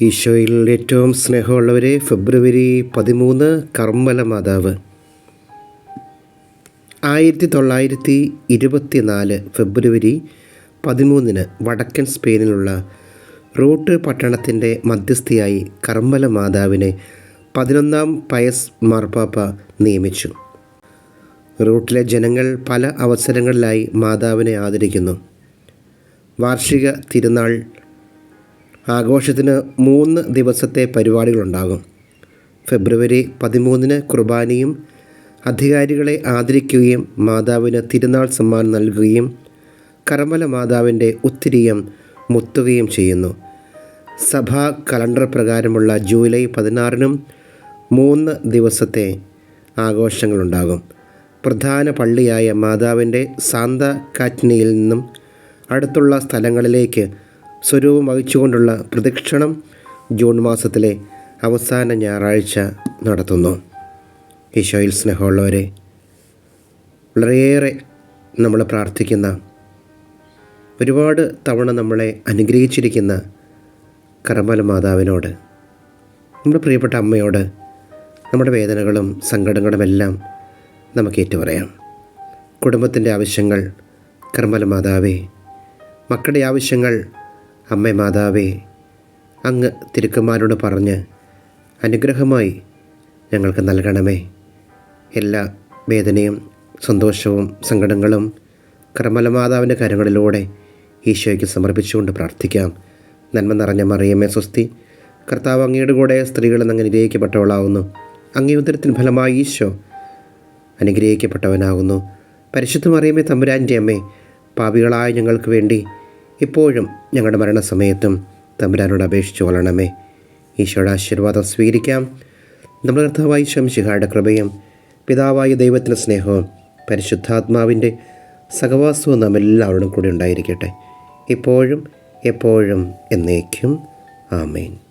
ഈശോയിൽ ഏറ്റവും സ്നേഹമുള്ളവരെ ഫെബ്രുവരി പതിമൂന്ന് കർമ്മല മാതാവ്. ആയിരത്തി തൊള്ളായിരത്തി ഇരുപത്തി നാല് ഫെബ്രുവരി പതിമൂന്നിന് വടക്കൻ സ്പെയിനിലുള്ള റൂട്ട് പട്ടണത്തിന്റെ മധ്യസ്ഥയായി കർമ്മല മാതാവിനെ പതിനൊന്നാം പയസ് മാർപ്പാപ്പ നിയമിച്ചു. റൂട്ടിലെ ജനങ്ങൾ പല അവസരങ്ങളിലായി മാതാവിനെ ആദരിക്കുന്നു. വാർഷിക തിരുനാൾ ആഘോഷത്തിന് മൂന്ന് ദിവസത്തെ പരിപാടികളുണ്ടാകും. ഫെബ്രുവരി പതിമൂന്നിന് കുർബാനയും അധികാരികളെ ആദരിക്കുകയും മാതാവിന് തിരുനാൾ സമ്മാനം നൽകുകയും കർമ്മല മാതാവിന്റെ ഉത്തിരിയം മുത്തുകയും ചെയ്യുന്നു. സഭാ കലണ്ടർ പ്രകാരമുള്ള ജൂലൈ പതിനാറിനും മൂന്ന് ദിവസത്തെ ആഘോഷങ്ങളുണ്ടാകും. പ്രധാന പള്ളിയായ മാതാവിന്റെ സാന്ത കാറ്റ്നിയിൽ നിന്നും അടുത്തുള്ള സ്ഥലങ്ങളിലേക്ക് സ്വരൂപം വഹിച്ചുകൊണ്ടുള്ള പ്രദക്ഷിണം ജൂൺ മാസത്തിലെ അവസാന ഞായറാഴ്ച നടത്തുന്നു. ഈശോയിൽ സ്നേഹമുള്ളവരെ വളരെയേറെ നമ്മൾ പ്രാർത്ഥിക്കുന്ന ഒരുപാട് തവണ നമ്മളെ അനുഗ്രഹിച്ചിരിക്കുന്ന കർമ്മല മാതാവിനോട് നമ്മുടെ പ്രിയപ്പെട്ട അമ്മയോട് നമ്മുടെ വേദനകളും സങ്കടങ്ങളുമെല്ലാം നമുക്ക് ഏറ്റുപറയാം. കുടുംബത്തിന്റെ ആവശ്യങ്ങൾ കർമ്മല മാതാവേ മക്കളുടെ ആവശ്യങ്ങൾ അമ്മ മാതാവേ അങ്ങ് തിരുക്കന്മാരോട് പറഞ്ഞ് അനുഗ്രഹമായി ഞങ്ങൾക്ക് നൽകണമേ. എല്ലാ വേദനയും സന്തോഷവും സങ്കടങ്ങളും കർമ്മല മാതാവിന്റെ കരങ്ങളിലൂടെ ഈശോയ്ക്ക് സമർപ്പിച്ചുകൊണ്ട് പ്രാർത്ഥിക്കാം. നന്മ നിറഞ്ഞ മറിയമ്മേ സ്വസ്തി കർത്താവ് അങ്ങയുടെ കൂടെ സ്ത്രീകളെന്ന് അങ്ങ് അനുഗ്രഹിക്കപ്പെട്ടവളാവുന്നു. അങ്ങേ ഉദരത്തിന് ഫലമായി ഈശോ അനുഗ്രഹിക്കപ്പെട്ടവനാകുന്നു പരിശുദ്ധ മറിയമ്മേ തമ്പുരാന്റെ അമ്മേ പാപികളായ ഞങ്ങൾക്ക് വേണ്ടി ഇപ്പോഴും ഞങ്ങളുടെ മരണസമയത്തും തമ്പുരാനോട് അപേക്ഷിച്ചു കൊള്ളണമേ. ഈശോയുടെ ആശീർവാദം സ്വീകരിക്കാം. നമ്മുടെ കർത്താവായി ശംശിഹായുടെ കൃപയും പിതാവായ ദൈവത്തിന്റെ സ്നേഹവും പരിശുദ്ധാത്മാവിന്റെ സഹവാസവും നാം എല്ലാവരോടും കൂടി ഉണ്ടായിരിക്കട്ടെ. ഇപ്പോഴും എപ്പോഴും എന്നേക്കും. ആമേൻ.